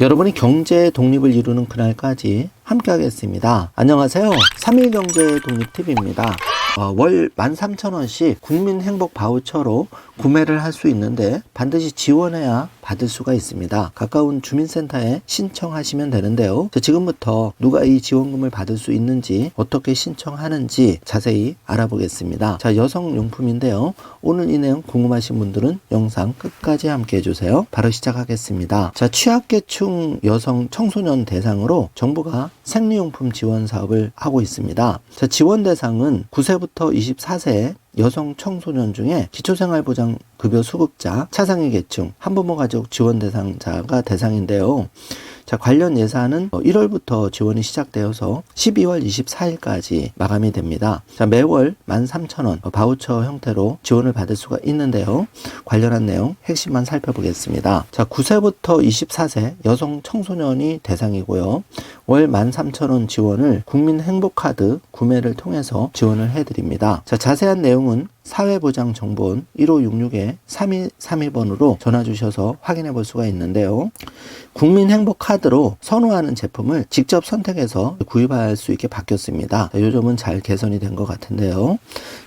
여러분이 경제 독립을 이루는 그날까지 함께 하겠습니다. 안녕하세요. 3일 경제 독립 TV입니다. 어, 월 13,000원씩 국민 행복 바우처로 구매를 할 수 있는데 반드시 지원해야 받을 수가 있습니다. 가까운 주민센터에 신청하시면 되는데요. 자, 지금부터 누가 이 지원금을 받을 수 있는지 어떻게 신청하는지 자세히 알아보겠습니다. 자, 여성용품인데요. 오늘 이 내용 궁금하신 분들은 영상 끝까지 함께 해주세요. 바로 시작하겠습니다. 자, 취약계층 여성 청소년 대상으로 정부가 생리용품 지원 사업을 하고 있습니다. 자, 지원 대상은 9세부터 24세 여성 청소년 중에 기초생활보장 급여 수급자, 차상위 계층, 한부모 가족 지원 대상자가 대상인데요. 자, 관련 예산은 1월부터 지원이 시작되어서 12월 24일까지 마감이 됩니다. 자, 매월 13,000원 바우처 형태로 지원을 받을 수가 있는데요. 관련한 내용 핵심만 살펴보겠습니다. 자, 9세부터 24세 여성 청소년이 대상이고요. 월 13,000원 지원을 국민 행복카드 구매를 통해서 지원을 해드립니다. 자, 자세한 내용은 사회보장정보원 1566에 3232번으로 전화 주셔서 확인해 볼 수가 있는데요. 국민행복카드로 선호하는 제품을 직접 선택해서 구입할 수 있게 바뀌었습니다. 자, 요점은 잘 개선이 된 것 같은데요.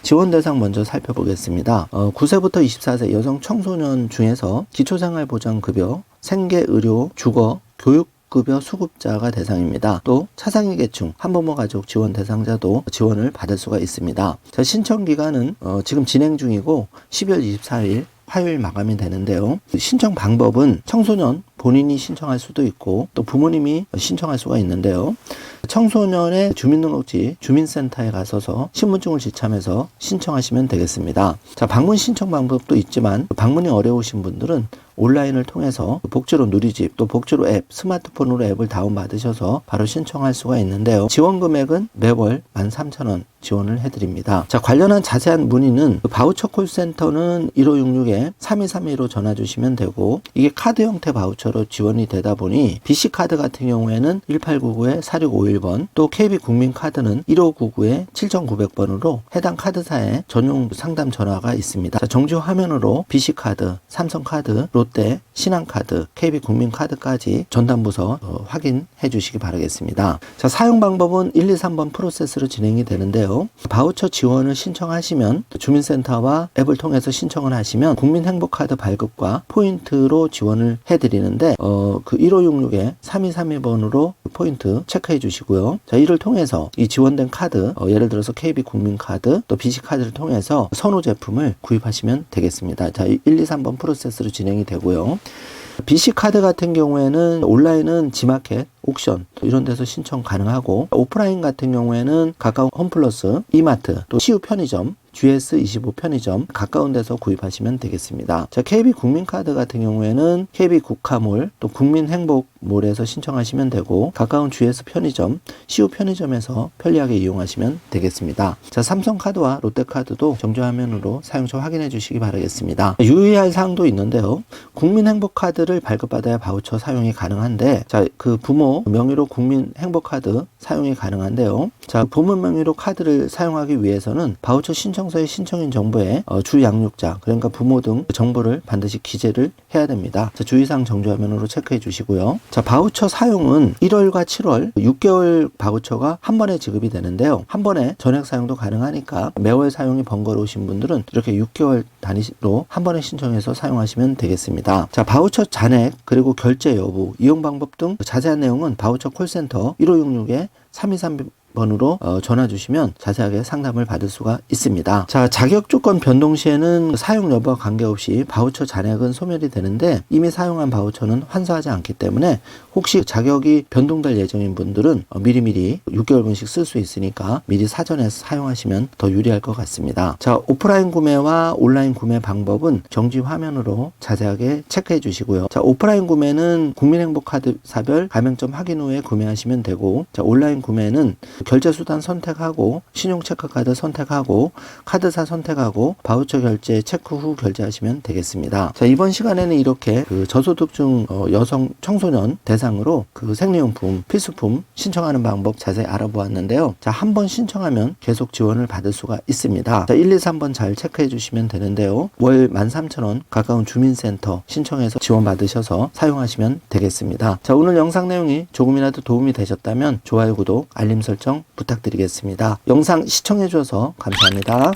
지원 대상 먼저 살펴보겠습니다. 어, 9세부터 24세 여성 청소년 중에서 기초생활보장급여, 생계의료, 주거, 교육 급여 수급자가 대상입니다. 또 차상위 계층 한부모 가족 지원 대상자도 지원을 받을 수가 있습니다. 자, 신청 기간은 어, 지금 진행 중이고 12월 24일 화요일 마감이 되는데요. 신청 방법은 청소년 본인이 신청할 수도 있고 또 부모님이 신청할 수가 있는데요. 청소년의 주민등록지 주민센터에 가서서 신분증을 지참해서 신청하시면 되겠습니다. 자, 방문 신청 방법도 있지만 방문이 어려우신 분들은 온라인을 통해서 복지로 누리집 또 복지로 앱 스마트폰으로 앱을 다운받으셔서 바로 신청할 수가 있는데요. 지원 금액은 매월 13,000원 지원을 해드립니다. 자 관련한 자세한 문의는 바우처 콜센터는 1566-3231로 전화 주시면 되고 이게 카드 형태 바우처로 지원이 되다 보니 BC카드 같은 경우에는 1899-4651 1번, 또 KB국민카드는 1599-7900번으로 해당 카드사의 전용 상담 전화가 있습니다. 자, 정주 화면으로 BC카드, 삼성카드, 롯데, 신한카드, KB국민카드까지 전담부서 어, 확인해 주시기 바라겠습니다. 자, 사용 방법은 1, 2, 3번 프로세스로 진행이 되는데요. 바우처 지원을 신청하시면 주민센터와 앱을 통해서 신청을 하시면 국민행복카드 발급과 포인트로 지원을 해드리는데 어, 그 1566에 3232번으로 포인트 체크해 주시고 요. 자, 이를 통해서 이 지원된 카드, 어, 예를 들어서 KB 국민카드, 또 BC카드를 통해서 선호 제품을 구입하시면 되겠습니다. 자, 1, 2, 3번 프로세스로 진행이 되고요. BC 카드 같은 경우에는 온라인은 지마켓, 옥션 이런 데서 신청 가능하고 오프라인 같은 경우에는 가까운 홈플러스, 이마트, 또 CU 편의점 GS25 편의점 가까운 데서 구입하시면 되겠습니다. 자, KB 국민카드 같은 경우에는 KB 국카몰 또 국민행복몰에서 신청하시면 되고 가까운 GS 편의점, CU 편의점에서 편리하게 이용하시면 되겠습니다. 자, 삼성카드와 롯데카드도 정지화면으로 사용처 확인해 주시기 바라겠습니다. 유의할 사항도 있는데요. 국민행복카드를 발급받아야 바우처 사용이 가능한데 자, 그 부모 명의로 국민 행복카드 사용이 가능한데요. 자, 부모 명의로 카드를 사용하기 위해서는 바우처 신청서의 신청인 정보에 어, 주 양육자 그러니까 부모 등 정보를 반드시 기재를 해야 됩니다. 자, 주의사항 정지화면으로 체크해 주시고요. 자, 바우처 사용은 1월과 7월 6개월 바우처가 한 번에 지급이 되는데요. 한 번에 전액 사용도 가능하니까 매월 사용이 번거로우신 분들은 이렇게 6개월 단위로 한 번에 신청해서 사용하시면 되겠습니다. 자, 바우처 잔액 그리고 결제 여부, 이용 방법 등 자세한 내용은 바우처 콜센터 1566에 3232 번으로 어, 전화 주시면 자세하게 상담을 받을 수가 있습니다. 자, 자격 조건 변동 시에는 사용 여부와 관계없이 바우처 잔액은 소멸이 되는데 이미 사용한 바우처는 환수하지 않기 때문에 혹시 자격이 변동될 예정인 분들은 어, 미리미리 6개월분씩 쓸 수 있으니까 미리 사전에 사용하시면 더 유리할 것 같습니다. 자, 오프라인 구매와 온라인 구매 방법은 정지 화면으로 자세하게 체크해 주시고요. 자, 오프라인 구매는 국민행복카드 사별 가맹점 확인 후에 구매하시면 되고 자, 온라인 구매는 그 결제 수단 선택하고 신용 체크카드 선택하고 카드사 선택하고 바우처 결제 체크 후 결제하시면 되겠습니다. 자, 이번 시간에는 이렇게 그 저소득층 어, 여성 청소년 대상으로 그 생리용품, 필수품 신청하는 방법 자세히 알아보았는데요. 자, 한 번 신청하면 계속 지원을 받을 수가 있습니다. 자, 1, 2, 3번 잘 체크해 주시면 되는데요. 월 13,000원 가까운 주민센터 신청해서 지원 받으셔서 사용하시면 되겠습니다. 자, 오늘 영상 내용이 조금이라도 도움이 되셨다면 좋아요, 구독, 알림 설정 부탁드리겠습니다. 영상 시청해 주셔서 감사합니다.